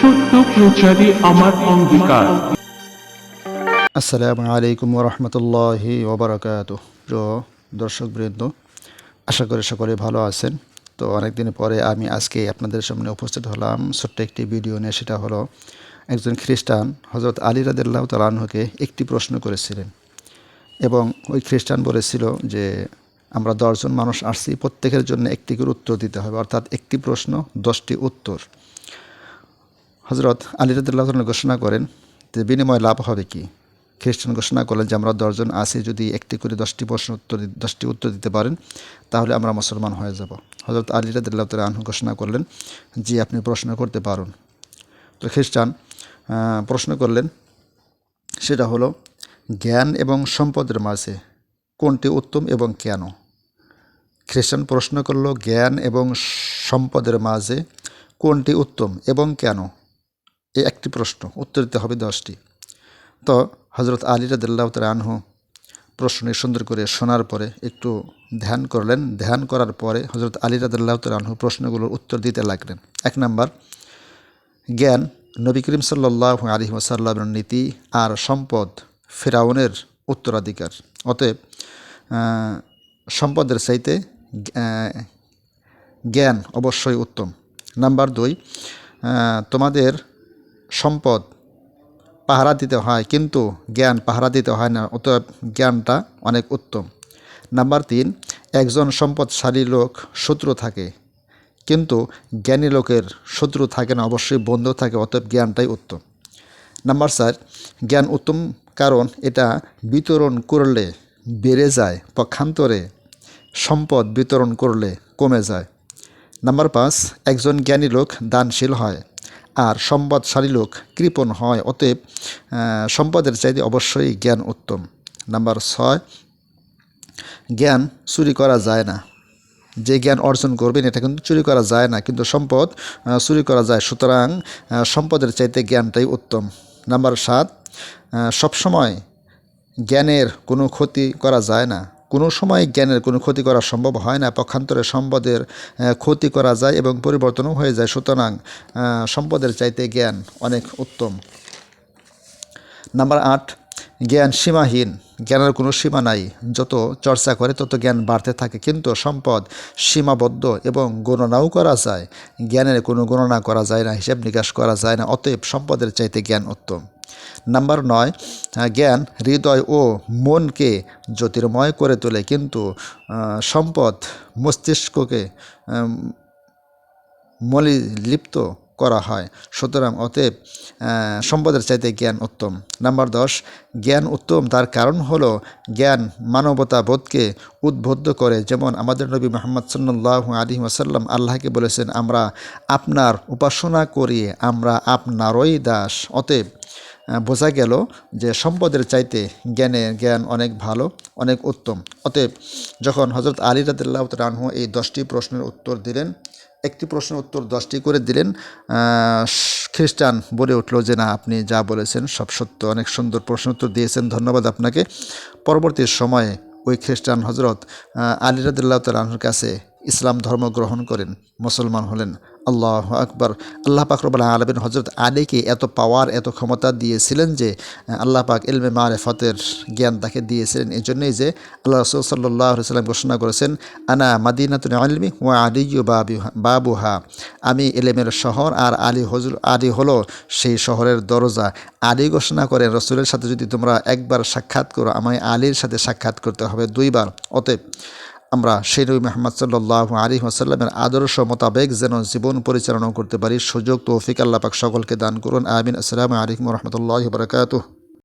সত্য প্রচারে আমার আশা করি সকলে ভালো আছেন। তো অনেকদিন পরে আমি আজকে আপনাদের সামনে উপস্থিত হলাম। ছোট্ট একটি ভিডিও নিয়ে, সেটা হলো একজন খ্রিস্টান হজরত আলী রাদিল্লাহ তালাহুকে একটি প্রশ্ন করেছিলেন। এবং ওই খ্রিস্টান বলেছিল যে আমরা দশজন মানুষ আসছি, প্রত্যেকের জন্য একটি করে উত্তর দিতে হবে। অর্থাৎ একটি প্রশ্ন, দশটি উত্তর। হজরত আলী রাদিল্লাহ ঘোষণা করেন যে বিনিময় লাভ হবে কি? খ্রিস্টান ঘোষণা করলেন যে আমরা দশজন আসি যদি একটি করে দশটি প্রশ্ন উত্তর দশটি উত্তর দিতে পারেন, তাহলে আমরা মুসলমান হয়ে যাব। হজরত আলী রাদিল্লাহ তালা ঘোষণা করলেন যে আপনি প্রশ্ন করতে পারুন। তো খ্রিস্টান প্রশ্ন করলেন, সেটা হলো, জ্ঞান এবং সম্পদের মাঝে কোনটি উত্তম এবং কেন? খ্রিস্টান প্রশ্ন করল, জ্ঞান এবং সম্পদের মাঝে কোনটি উত্তম এবং কেন? এই একটি প্রশ্ন, উত্তর দিতে হবে দশটি। তো হজরত আলী রাদিল্লাহ আনহু প্রশ্নটি সুন্দর করে শোনার পরে একটু ধ্যান করলেন। ধ্যান করার পরে হজরত আলী রাদিল্লাহ তালা আনহু প্রশ্নগুলোর উত্তর দিতে লাগলেন। এক নাম্বার, জ্ঞান নবী করিম সাল্লাহ আলী নীতি আর সম্পদ ফেরাউনের উত্তরাধিকার। অতএব সম্পদের চাইতে জ্ঞান অবশ্যই উত্তম। নাম্বার দুই তোমাদের সম্পদ পাহারা দিতে হয়, কিন্তু জ্ঞান পাহারা দিতে হয় না, অতএব জ্ঞানটা অনেক উত্তম। নাম্বার তিন, একজন সম্পদশালী লোক শত্রু থাকে, কিন্তু জ্ঞানী লোকের শত্রু থাকে না, অবশ্যই বন্ধু থাকে, অতএব জ্ঞানটাই উত্তম। নাম্বার চার, জ্ঞান উত্তম কারণ এটা বিতরণ করলে বেড়ে যায়, পক্ষান্তরে সম্পদ বিতরণ করলে কমে যায়। নাম্বার পাঁচ, একজন জ্ঞানী লোক দানশীল হয় আর সম্পদশালী লোক কৃপণ হয়, অতএব সম্পদের চাইতে অবশ্যই জ্ঞান উত্তম। নাম্বার ছয়, জ্ঞান চুরি করা যায় না। যে জ্ঞান অর্জন করবেন, এটা কিন্তু চুরি করা যায় না, কিন্তু সম্পদ চুরি করা যায়। সুতরাং সম্পদের চাইতে জ্ঞানটাই উত্তম। নাম্বার সাত সবসময় জ্ঞানের কোনো ক্ষতি করা যায় না। কোনো সময় জ্ঞানের কোনো ক্ষতি করা সম্ভব হয় না। পক্ষান্তরে সম্পদের ক্ষতি করা যায় এবং পরিবর্তনও হয়ে যায়। সুতরাং সম্পদের চাইতে জ্ঞান অনেক উত্তম। নাম্বার আট, জ্ঞান সীমাহীন। জ্ঞানের কোনো সীমা নাই। যত চর্চা করে তত জ্ঞান বাড়তে থাকে। কিন্তু সম্পদ সীমাবদ্ধ এবং গণনাও করা যায়। জ্ঞানের কোনো গণনা করা যায় না। হিসাব নিকাশ করা যায় না। অতএব সম্পদের চাইতে জ্ঞান উত্তম। নাম্বার নয়, জ্ঞান, হৃদয় ও মনকে জ্যোতির্ময় করে তোলে, কিন্তু সম্পদ মস্তিষ্ককে মলিলিপ্ত করা হয়। সুতরাং অতএব সম্পদের চাইতে জ্ঞান উত্তম। নাম্বার দশ, জ্ঞান উত্তম তার কারণ হলো জ্ঞান মানবতা বোধকে উদ্বুদ্ধ করে। যেমন আমাদের নবী মোহাম্মদ সাল্লাহ আলী ওয়াসাল্লাম আল্লাহকে বলেছেন, আমরা আপনার উপাসনা করি আমরা আপনারই দাস। অতএব বোঝা গেল যে সম্পদের চাইতে জ্ঞানে জ্ঞান অনেক ভালো, অনেক উত্তম। অতএব যখন হজরত আলী রাদিল্লাহ রানহু এই দশটি প্রশ্নের উত্তর দিলেন, একটি প্রশ্নের উত্তর দশটি করে দিলেন খ্রিস্টান বলে উঠল যে, না, আপনি যা বলেছেন সব সত্য। অনেক সুন্দর প্রশ্ন উত্তর দিয়েছেন, ধন্যবাদ আপনাকে। পরবর্তী সময়ে ওই খ্রিস্টান হজরত আলী রাদিল্লাহ তালাহুর কাছে ইসলাম ধর্ম গ্রহণ করেন, মুসলমান হলেন। আল্লাহ আকবর। আল্লাহ পাক রব্বুল আলমিন হজরত আলীকে এত পাওয়ার এত ক্ষমতা দিয়েছিলেন যে, আল্লাহ পাক ইলমে মারেফতের জ্ঞান তাকে দিয়েছিলেন। এই জন্যই যে আল্লাহ রসুল সাল্লাহ সাল্লাম ঘোষণা করেছেন, আনা মাদিনাতুল আলমি ও আলিউ বাবু- বাবুহা। আমি এলেমের শহর আর আলী হজুর আলী হলো সেই শহরের দরজা। আলী ঘোষণা করেন, রসুলের সাথে যদি তোমরা একবার সাক্ষাৎ করো, আমায় আলীর সাথে সাক্ষাৎ করতে হবে দুইবার। অতএব আমরা সেই নবী মোহাম্মদ সাল্লাহ আলী ওসাল্লামের আদর্শ মোতাবেক যেন জীবন পরিচালনা করতে পারি। সুযোগ, তৌফিক আল্লাপাক সকলকে দান করুন। আমিন। আসসালামু আলাইকুম রহমতুল্লাহ বরকাতুহ।